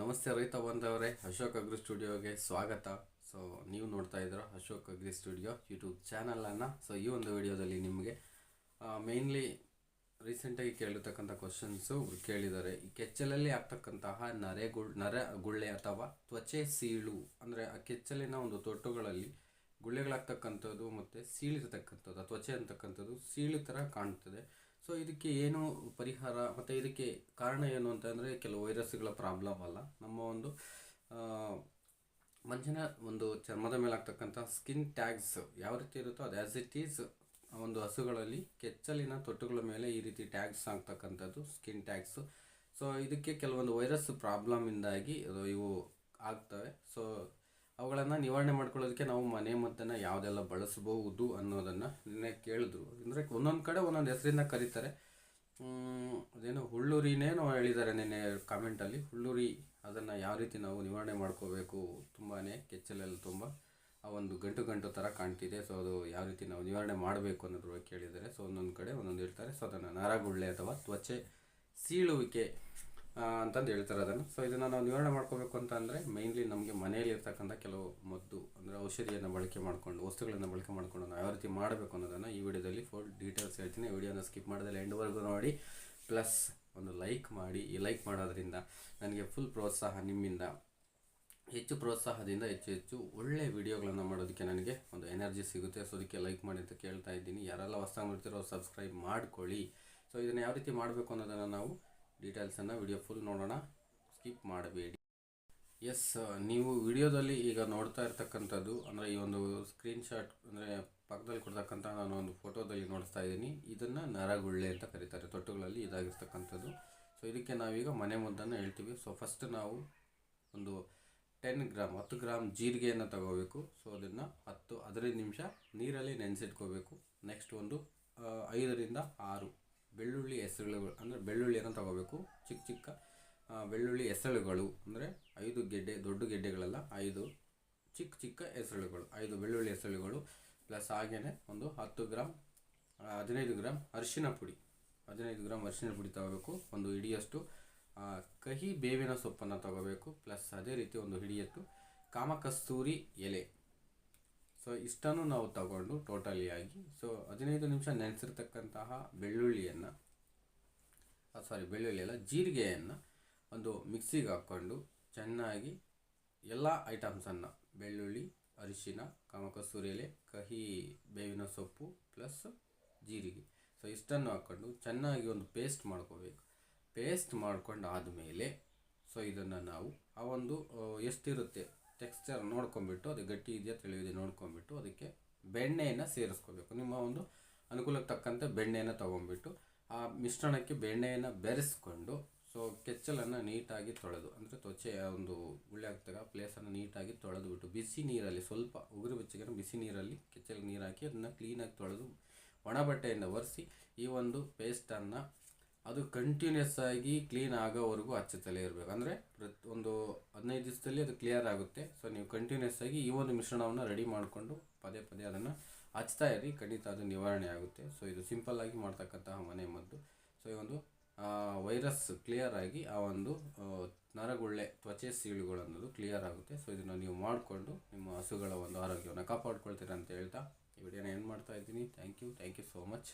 ನಮಸ್ತೆ, ರೈತ ಬಂದವರೇ ಅಶೋಕ್ ಅಗ್ರಿ ಸ್ಟುಡಿಯೋಗೆ ಸ್ವಾಗತ. ಸೊ ನೀವು ನೋಡ್ತಾ ಇದ್ದೀರ ಅಶೋಕ್ ಅಗ್ರಿ ಸ್ಟುಡಿಯೋ ಯೂಟ್ಯೂಬ್ ಚಾನಲನ್ನು ಸೊ ಈ ಒಂದು ವಿಡಿಯೋದಲ್ಲಿ ನಿಮಗೆ ಮೇಯ್ನ್ಲಿ ರೀಸೆಂಟಾಗಿ ಕೇಳಿರ್ತಕ್ಕಂಥ ಕ್ವಶನ್ಸು ಕೇಳಿದ್ದಾರೆ. ಈ ಕೆಚ್ಚಲಲ್ಲಿ ಆಗ್ತಕ್ಕಂತಹ ನರೆಗುಳ್ ನರ ಗುಳ್ಳೆ ಅಥವಾ ತ್ವಚೆ ಸೀಳು, ಅಂದರೆ ಆ ಕೆಚ್ಚಲಿನ ಒಂದು ತೊಟ್ಟುಗಳಲ್ಲಿ ಗುಳ್ಳೆಗಳಾಗ್ತಕ್ಕಂಥದ್ದು ಮತ್ತು ಸೀಳಿರ್ತಕ್ಕಂಥದ್ದು ತ್ವಚೆ ಅಂತಕ್ಕಂಥದ್ದು ಸೀಳು ಥರ ಕಾಣ್ತದೆ. ಸೊ ಇದಕ್ಕೆ ಏನು ಪರಿಹಾರ ಮತ್ತು ಇದಕ್ಕೆ ಕಾರಣ ಏನು ಅಂತಂದರೆ ಕೆಲವು ವೈರಸ್ಗಳ ಪ್ರಾಬ್ಲಮ್ ಅಲ್ಲ. ನಮ್ಮ ಒಂದು ಮನುಷ್ಯನ ಒಂದು ಚರ್ಮದ ಮೇಲೆ ಆಗ್ತಕ್ಕಂಥ ಸ್ಕಿನ್ ಟ್ಯಾಗ್ಸ್ ಯಾವ ರೀತಿ ಇರುತ್ತೋ ಅದು ಆ್ಯಸ್ ಇಟ್ ಈಸ್ ಒಂದು ಹಸುಗಳಲ್ಲಿ ಕೆಚ್ಚಲಿನ ತೊಟ್ಟುಗಳ ಮೇಲೆ ಈ ರೀತಿ ಟ್ಯಾಗ್ಸ್ ಆಗ್ತಕ್ಕಂಥದ್ದು ಸ್ಕಿನ್ ಟ್ಯಾಗ್ಸು ಸೊ ಇದಕ್ಕೆ ಕೆಲವೊಂದು ವೈರಸ್ ಪ್ರಾಬ್ಲಮಿಂದಾಗಿ ಇವು ಆಗ್ತವೆ. ಸೊ ಅವುಗಳನ್ನು ನಿವಾರಣೆ ಮಾಡ್ಕೊಳ್ಳೋದಕ್ಕೆ ನಾವು ಮನೆ ಮದ್ದನ್ನು ಯಾವುದೆಲ್ಲ ಬಳಸಬಹುದು ಅನ್ನೋದನ್ನು ನಿನ್ನೆ ಕೇಳಿದ್ರು. ಅಂದರೆ ಒಂದೊಂದು ಕಡೆ ಒಂದೊಂದು ಹೆಸರಿಂದ ಕರೀತಾರೆ. ಅದೇನೋ ಹುಳ್ಳುರಿನೇನೋ ಹೇಳಿದ್ದಾರೆ ನಿನ್ನೆ ಕಾಮೆಂಟಲ್ಲಿ ಹುಳ್ಳುರಿ ಅದನ್ನು ಯಾವ ರೀತಿ ನಾವು ನಿವಾರಣೆ ಮಾಡ್ಕೋಬೇಕು ತುಂಬಾ ಕೆಚ್ಚಲಲ್ಲಿ ತುಂಬ ಆ ಒಂದು ಗಂಟು ಗಂಟು ಥರ ಕಾಣ್ತಿದೆ. ಸೊ ಅದು ಯಾವ ರೀತಿ ನಾವು ನಿವಾರಣೆ ಮಾಡಬೇಕು ಅನ್ನೋದ್ರ ಬಗ್ಗೆ ಕೇಳಿದ್ದಾರೆ. ಸೊ ಒಂದೊಂದು ಕಡೆ ಒಂದೊಂದು ಹೇಳ್ತಾರೆ. ಸೊ ಅದನ್ನು ನರಗುಳ್ಳೆ ಅಥವಾ ತ್ವಚೆ ಸೀಳುವಿಕೆ ಅಂತಂದು ಹೇಳ್ತಾರೆ ಅದನ್ನು. ಸೊ ಇದನ್ನು ನಾವು ನಿವಾರಣೆ ಮಾಡ್ಕೋಬೇಕು ಅಂತ ಅಂದರೆ ಮೈನ್ಲಿ ನಮಗೆ ಮನೆಯಲ್ಲಿ ಇರ್ತಕ್ಕಂಥ ಕೆಲವು ಮದ್ದು, ಅಂದರೆ ಔಷಧಿಯನ್ನು ಬಳಕೆ ಮಾಡಿಕೊಂಡು, ವಸ್ತುಗಳನ್ನು ಬಳಕೆ ಮಾಡಿಕೊಂಡು ನಾವು ಯಾವ ರೀತಿ ಮಾಡಬೇಕು ಅನ್ನೋದನ್ನು ಈ ವಿಡಿಯೋದಲ್ಲಿ ಫುಲ್ ಡೀಟೇಲ್ಸ್ ಹೇಳ್ತೀನಿ. ವಿಡಿಯೋನ ಸ್ಕಿಪ್ ಮಾಡಿದ್ರೆ ಎಂಡ್ವರೆಗೂ ನೋಡಿ. ಪ್ಲಸ್ ಒಂದು ಲೈಕ್ ಮಾಡಿ. ಈ ಲೈಕ್ ಮಾಡೋದ್ರಿಂದ ನನಗೆ ಫುಲ್ ಪ್ರೋತ್ಸಾಹ ನಿಮ್ಮಿಂದ. ಹೆಚ್ಚು ಪ್ರೋತ್ಸಾಹದಿಂದ ಹೆಚ್ಚು ಹೆಚ್ಚು ಒಳ್ಳೆ ವಿಡಿಯೋಗಳನ್ನು ಮಾಡೋದಕ್ಕೆ ನನಗೆ ಒಂದು ಎನರ್ಜಿ ಸಿಗುತ್ತೆ. ಸೊ ಅದಕ್ಕೆ ಲೈಕ್ ಮಾಡಿ ಅಂತ ಕೇಳ್ತಾ ಇದ್ದೀನಿ. ಯಾರೆಲ್ಲ ಹೊಸ ನೋಡ್ತಿರೋ ಸಬ್ಸ್ಕ್ರೈಬ್ ಮಾಡ್ಕೊಳ್ಳಿ. ಸೊ ಇದನ್ನು ಯಾವ ರೀತಿ ಮಾಡಬೇಕು ಅನ್ನೋದನ್ನು ನಾವು ಡೀಟೇಲ್ಸನ್ನು ವಿಡಿಯೋ ಫುಲ್ ನೋಡೋಣ. ಸ್ಕಿಪ್ ಮಾಡಬೇಡಿ. ಎಸ್ ನೀವು ವಿಡಿಯೋದಲ್ಲಿ ಈಗ ನೋಡ್ತಾ ಇರ್ತಕ್ಕಂಥದ್ದು, ಅಂದರೆ ಈ ಒಂದು ಸ್ಕ್ರೀನ್ಶಾಟ್ ಅಂದರೆ ಪಕ್ಕದಲ್ಲಿ ಕೊಡ್ತಕ್ಕಂಥ ನಾನು ಒಂದು ಫೋಟೋದಲ್ಲಿ ನೋಡ್ತಾ ಇದ್ದೀನಿ. ಇದನ್ನು ನರಗುಳ್ಳೆ ಅಂತ ಕರೀತಾರೆ. ತೊಟ್ಟುಗಳಲ್ಲಿ ಇದಾಗಿರ್ತಕ್ಕಂಥದ್ದು. ಸೊ ಇದಕ್ಕೆ ನಾವೀಗ ಮನೆ ಮುದ್ದನ್ನು ಹೇಳ್ತೀವಿ. ಸೊ ಫಸ್ಟ್ ನಾವು ಒಂದು ಟೆನ್ ಗ್ರಾಮ್ ಹತ್ತು ಗ್ರಾಮ್ ಜೀರಿಗೆಯನ್ನು ತಗೋಬೇಕು. ಸೊ ಅದನ್ನು ಹತ್ತು, ಹದಿನೈದು ನಿಮಿಷ ನೀರಲ್ಲಿ ನೆನೆಸಿಟ್ಕೋಬೇಕು. ನೆಕ್ಸ್ಟ್ ಒಂದು ಐದರಿಂದ ಆರು. ಬೆಳ್ಳುಳ್ಳಿ ಹೆಸರುಗಳು, ಅಂದರೆ ಬೆಳ್ಳುಳ್ಳಿಯನ್ನು ತಗೋಬೇಕು. ಚಿಕ್ಕ ಚಿಕ್ಕ ಬೆಳ್ಳುಳ್ಳಿ ಹೆಸರುಗಳು, ಅಂದರೆ ಐದು ಗೆಡ್ಡೆ, ದೊಡ್ಡ ಗೆಡ್ಡೆಗಳೆಲ್ಲ, ಐದು ಚಿಕ್ಕ ಚಿಕ್ಕ ಹೆಸರುಗಳು, ಐದು ಬೆಳ್ಳುಳ್ಳಿ ಹೆಸರುಗಳು ಪ್ಲಸ್ ಹಾಗೆಯೇ ಒಂದು ಹತ್ತು ಗ್ರಾಮ್ ಹದಿನೈದು ಗ್ರಾಮ್ ಅರಿಶಿನ ಪುಡಿ. ಹದಿನೈದು ಗ್ರಾಮ್ ಅರಿಶಿನ ಪುಡಿ ತಗೋಬೇಕು, ಒಂದು ಹಿಡಿಯಷ್ಟು. ಕಹಿ ಬೇವಿನ ಸೊಪ್ಪನ್ನು ತಗೋಬೇಕು ಪ್ಲಸ್ ಅದೇ ರೀತಿ ಒಂದು ಹಿಡಿಯತ್ತು ಕಾಮಕಸ್ತೂರಿ ಎಲೆ. ಸೊ ಇಷ್ಟನ್ನು ನಾವು ತಗೊಂಡು ಟೋಟಲಿ ಆಗಿ. ಸೊ ಹದಿನೈದು ನಿಮಿಷ ನೆನೆಸಿರ್ತಕ್ಕಂತಹ ಬೆಳ್ಳುಳ್ಳಿಯನ್ನು ಸಾರಿ ಬೆಳ್ಳುಳ್ಳಿ ಅಲ್ಲ, ಜೀರಿಗೆಯನ್ನು ಒಂದು ಮಿಕ್ಸಿಗೆ ಹಾಕ್ಕೊಂಡು ಚೆನ್ನಾಗಿ ಎಲ್ಲ ಐಟಮ್ಸನ್ನು ಬೆಳ್ಳುಳ್ಳಿ, ಅರಿಶಿನ ಕಾಮಕಸೂರಿ ಎಲೆ ಕಹಿ, ಬೇವಿನ ಸೊಪ್ಪು ಪ್ಲಸ್ ಜೀರಿಗೆ. ಸೊ ಇಷ್ಟನ್ನು ಹಾಕ್ಕೊಂಡು ಚೆನ್ನಾಗಿ ಒಂದು ಪೇಸ್ಟ್ ಮಾಡ್ಕೋಬೇಕು. ಪೇಸ್ಟ್ ಮಾಡ್ಕೊಂಡು ಆದಮೇಲೆ ಸೊ ಇದನ್ನು ನಾವು ಆ ಒಂದು ಎಷ್ಟಿರುತ್ತೆ? ಟೆಕ್ಸ್ಚರ್ ನೋಡ್ಕೊಂಬಿಟ್ಟು ಅದು ಗಟ್ಟಿ ಇದೆಯಾ ತಿಳಿದಿದೆ ನೋಡ್ಕೊಂಬಿಟ್ಟು ಅದಕ್ಕೆ ಬೆಣ್ಣೆಯನ್ನು ಸೇರಿಸ್ಕೋಬೇಕು. ನಿಮ್ಮ ಒಂದು ಅನುಕೂಲಕ್ಕೆ ತಕ್ಕಂತೆ ಬೆಣ್ಣೆಯನ್ನು ತೊಗೊಂಬಿಟ್ಟು ಆ ಮಿಶ್ರಣಕ್ಕೆ ಬೆಣ್ಣೆಯನ್ನು ಬೆರೆಸ್ಕೊಂಡು ಸೊ ಕೆಚ್ಚಲನ್ನು ನೀಟಾಗಿ ತೊಳೆದು, ಅಂದರೆ ತ್ವಚೆಯ ಒಂದು ಗುಳ್ಳೆ ಆಗ್ತಾಗ ಪ್ಲೇಸನ್ನು ನೀಟಾಗಿ ತೊಳೆದು ಬಿಟ್ಟು ಬಿಸಿ ನೀರಲ್ಲಿ, ಸ್ವಲ್ಪ ಉಗುರು ಬೆಚ್ಚಗಿನ ಬಿಸಿ ನೀರಲ್ಲಿ ಕೆಚ್ಚಲಿಗೆ ನೀರು ಹಾಕಿ ಅದನ್ನು ಕ್ಲೀನಾಗಿ ತೊಳೆದು ಒಣ ಬಟ್ಟೆಯಿಂದ ಒರೆಸಿ, ಈ ಒಂದು ಪೇಸ್ಟನ್ನು ಅದು ಕಂಟಿನ್ಯೂಸ್ ಆಗಿ ಕ್ಲೀನ್ ಆಗೋವರೆಗೂ ಹಚ್ಚುತ್ತಲೇ ಇರಬೇಕು. ಅಂದರೆ ಪ್ರತಿ ಒಂದು ಹದಿನೈದು ದಿವಸದಲ್ಲಿ ಅದು ಕ್ಲಿಯರ್ ಆಗುತ್ತೆ. ಸೊ ನೀವು ಕಂಟಿನ್ಯೂಸ್ ಆಗಿ ಈ ಒಂದು ಮಿಶ್ರಣವನ್ನು ರೆಡಿ ಮಾಡಿಕೊಂಡು ಪದೇ ಪದೇ ಅದನ್ನು ಹಚ್ತಾ ಇರಿ. ಖಂಡಿತ ಅದು ನಿವಾರಣೆ ಆಗುತ್ತೆ. ಸೊ ಇದು ಸಿಂಪಲ್ ಆಗಿ ಮಾಡ್ತಕ್ಕಂತಹ ಮನೆ ಮದ್ದು. ಸೊ ಈ ಒಂದು ವೈರಸ್ ಕ್ಲಿಯರ್ ಆಗಿ ಆ ಒಂದು ನರಗುಳ್ಳೆ ತ್ವಚೆ ಸೀಳುಗಳು ಅನ್ನೋದು ಕ್ಲಿಯರ್ ಆಗುತ್ತೆ. ಸೊ ಇದನ್ನು ನೀವು ಮಾಡಿಕೊಂಡು ನಿಮ್ಮ ಹಸುಗಳ ಒಂದು ಆರೋಗ್ಯವನ್ನು ಕಾಪಾಡ್ಕೊಳ್ತೀರ ಅಂತ ಹೇಳ್ತಾ ಈ ವಿಡಿಯೋನ ಏನು ಮಾಡ್ತಾ ಇದ್ದೀನಿ. Thank you thank you so much